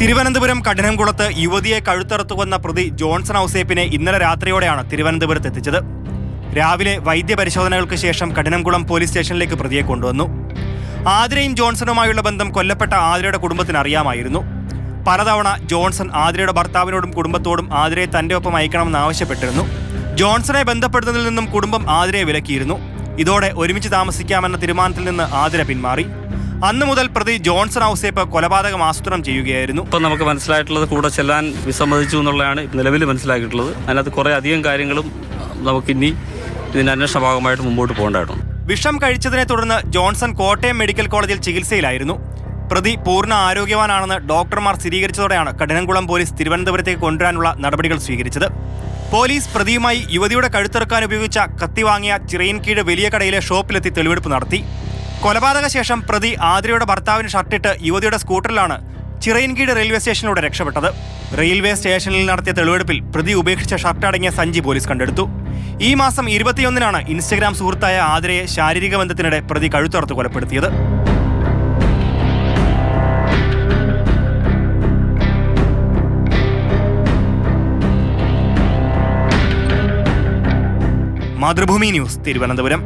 തിരുവനന്തപുരം കഠിനംകുളത്ത് യുവതിയെ കഴുത്തറുത്തു കൊന്ന പ്രതി ജോൺസൺ ഔസേപ്പിനെ ഇന്നലെ രാത്രിയോടെയാണ് തിരുവനന്തപുരത്ത് എത്തിച്ചത്. രാവിലെ വൈദ്യപരിശോധനകൾക്ക് ശേഷം കഠിനംകുളം പോലീസ് സ്റ്റേഷനിലേക്ക് പ്രതിയെ കൊണ്ടുവന്നു. ആതിരയും ജോൺസണുമായുള്ള ബന്ധം കൊല്ലപ്പെട്ട ആതിരയുടെ കുടുംബത്തിന് അറിയാമായിരുന്നു. പലതവണ ജോൺസൺ ആതിരയുടെ ഭർത്താവിനോടും കുടുംബത്തോടും ആതിരയെ തന്റെ ഒപ്പം അയക്കണമെന്ന് ആവശ്യപ്പെട്ടിരുന്നു. ജോൺസണെ ബന്ധപ്പെടുന്നതിൽ നിന്നും കുടുംബം ആതിരയെ വിലക്കിയിരുന്നു. ഇതോടെ ഒരുമിച്ച് താമസിക്കാമെന്ന തീരുമാനത്തിൽ നിന്ന് ആതിര പിന്മാറി. അന്നു മുതൽ പ്രതി ജോൺസൺ ഔസേപ്പ് കൊലപാതകം ആസൂത്രണം ചെയ്യുകയായിരുന്നു. ഇപ്പം നമുക്ക് മനസ്സിലായിട്ടുള്ളത് കൂടെ ചെല്ലാൻ വിസമ്മതിച്ചു എന്നുള്ളതാണ് നിലവിൽ മനസ്സിലാക്കിയിട്ടുള്ളത്. അതിനകത്ത് കുറേ അധികം കാര്യങ്ങളും നമുക്കിനി ഇതിന്റെ അന്വേഷണ ഭാഗമായിട്ട് മുമ്പോട്ട് പോകേണ്ടതാണ് വിഷം കഴിച്ചതിനെ തുടർന്ന് ജോൺസൺ കോട്ടയം മെഡിക്കൽ കോളേജിൽ ചികിത്സയിലായിരുന്നു. പ്രതി പൂർണ ആരോഗ്യവാനാണെന്ന് ഡോക്ടർമാർ സ്ഥിരീകരിച്ചതോടെയാണ് കഠിനംകുളം പോലീസ് തിരുവനന്തപുരത്തേക്ക് കൊണ്ടുവരാനുള്ള നടപടികൾ സ്വീകരിച്ചത്. പോലീസ് പ്രതിയുമായി യുവതിയുടെ കഴുത്തിറക്കാൻ ഉപയോഗിച്ച കത്തി വാങ്ങിയ ചിറയിൻകീഴ് വലിയ കടയിലെ ഷോപ്പിലെത്തി തെളിവെടുപ്പ് നടത്തി. കൊലപാതക ശേഷം പ്രതി ആതിരയുടെ ഭർത്താവിന് ഷർട്ടിട്ട് യുവതിയുടെ സ്കൂട്ടറിലാണ് ചിറയൻകീട് റെയിൽവേ സ്റ്റേഷനിലൂടെ രക്ഷപ്പെട്ടത്. റെയിൽവേ സ്റ്റേഷനിൽ നടത്തിയ തെളിവെടുപ്പിൽ പ്രതി ഉപേക്ഷിച്ച ഷർട്ട് അടങ്ങിയ സഞ്ചി പോലീസ് കണ്ടെടുത്തു. ഈ മാസം ഇരുപത്തിയൊന്നിനാണ് ഇൻസ്റ്റഗ്രാം സുഹൃത്തായ ആതിരയെ ശാരീരിക ബന്ധത്തിനിടെ പ്രതി കഴുത്തറുത്ത് കൊലപ്പെടുത്തിയത്. മാതൃഭൂമി ന്യൂസ് തിരുവനന്തപുരം.